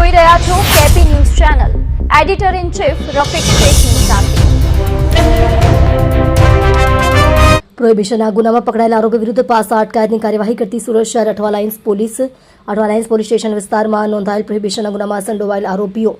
જોઈ રહ્યા છો KP news channel. Editor in chief Rafiq શેખની સાથે. પ્રોહિબિશનના ગુનામાં પકડાયેલા આરોપી વિરુદ્ધ પાસા અટકાયતની કાર્યવાહી કરતી સુરત શહેર Athwa lines police, Athwa lines police station વિસ્તારમાં નોંધાયેલ પ્રોહિબિશનના ગુનામાં સંડોવાયેલ આરોપીઓ,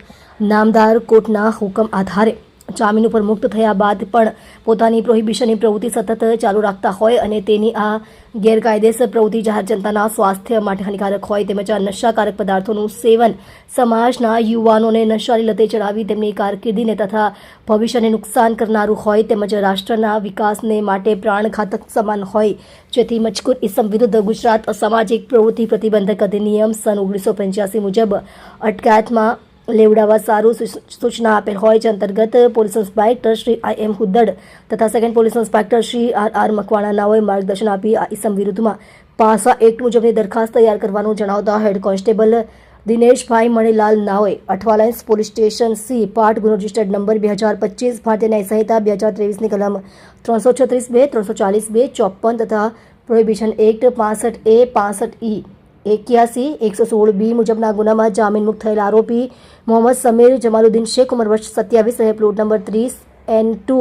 નામદાર કોર્ટના હુકમ આધારે. જામીન ઉપર મુક્ત થયા બાદ પણ પોતાની પ્રોહિબિશનની પ્રવૃત્તિ સતત ચાલુ રાખતા હોય અને તેની આ ગેરકાયદેસર પ્રવૃત્તિ જાહેર જનતાના સ્વાસ્થ્ય માટે હાનિકારક હોય તેમજ આ નશાકારક પદાર્થોનું સેવન સમાજના યુવાનોને નશાની લતે ચડાવી તેમની કારકિર્દીને તથા ભવિષ્યને નુકસાન કરનારું હોય તેમજ રાષ્ટ્રના વિકાસને માટે પ્રાણઘાતક સમાન હોય. જેથી મજકૂર ઇસમ વિરુદ્ધ ગુજરાત અસામાજિક પ્રવૃત્તિ પ્રતિબંધક અધિનિયમ સન ઓગણીસો પંચ્યાસી મુજબ અટકાયતમાં લેવડાવવા સારું સૂચ- સૂચના આપેલ હોય જે અંતર્ગત police inspector Shri I M Huddad તથા second police inspector Shri R R મકવાણાનાઓએ માર્ગદર્શન આપી આ ઇસમ વિરુદ્ધમાં પાસા એક્ટ મુજબની દરખાસ્ત તૈયાર કરવાનું જણાવતા હેડ કોન્સ્ટેબલ દિનેશભાઈ મણીલાલ નાઓએ અઠવાલાઇન્સ પોલીસ સ્ટેશન સી પાઠ ગુનો રજિસ્ટર્ડ નંબર બે હજાર પચીસ ભારતીય ન્યાય સંહિતા બે હજાર ત્રેવીસની કલમ ત્રણસો છત્રીસ બે, ત્રણસો ચાલીસ બે, ચોપન તથા પ્રોહિબિશન એક્ટ પાસઠ એ, પાસઠ ઈ એક્યાસી, એકસો સોળ બી મુજબના ગુનામાં જામીન મુક્ત થયેલા આરોપી મોહમ્મદ સમીર જમાલુદ્દીન શેખ ઉંમર વર્ષ સત્યાવીસ અને પ્લોટ નંબર ત્રીસ, N two.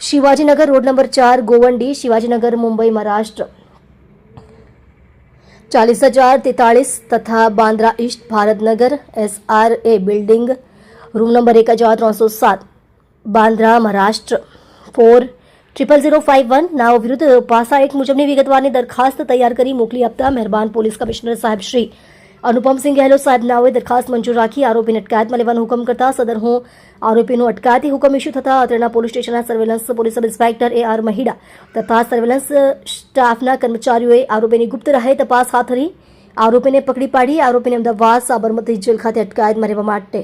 Shivajinagar road number ચાર, ગોવંડી, શિવાજીનગર, મુંબઈ, મહારાષ્ટ્ર. ચાલીસ હજાર તેતાળીસ તથા Bandra east Bharatnagar S R A building, room number એક હજાર ત્રણસો સાત, Bandra, Maharashtra. Four triple zero five one નાઓ વિરુદ્ધ પાસા એક મુજબની વિગતવારની દરખાસ્ત તૈયાર કરી મોકલી આપતા મહેરબાન પોલીસ કમિશનર સાહેબ શ્રી અનુપમસિંહ ગહેલોત સાહેબ નાઓએ દરખાસ્ત મંજૂર રાખી આરોપીને અટકાયતમાં લેવાનો હુકમ કરતા સદર હું આરોપીનો અટકાયતી હુકમ ઇસ્યુ થતા અત્રેના પોલીસ સ્ટેશનના surveillance police sub inspector A R Mahida તથા સર્વેલન્સ સ્ટાફના કર્મચારીઓએ આરોપીની ગુપ્ત રાહે તપાસ હાથ ધરી, આરોપીને પકડી પાડી, આરોપીને અમદાવાદ સાબરમતી જેલ ખાતે અટકાયતમાં રહેવા માટે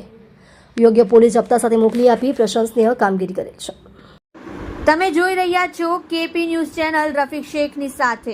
યોગ્ય પોલીસ જપ્તા સાથે મોકલી આપી, પ્રશંસનીય કામગીરી કરેલ છે. તમે જોઈ રહ્યા છો કેપી ન્યૂઝ ચેનલ રફીક શેખની સાથે.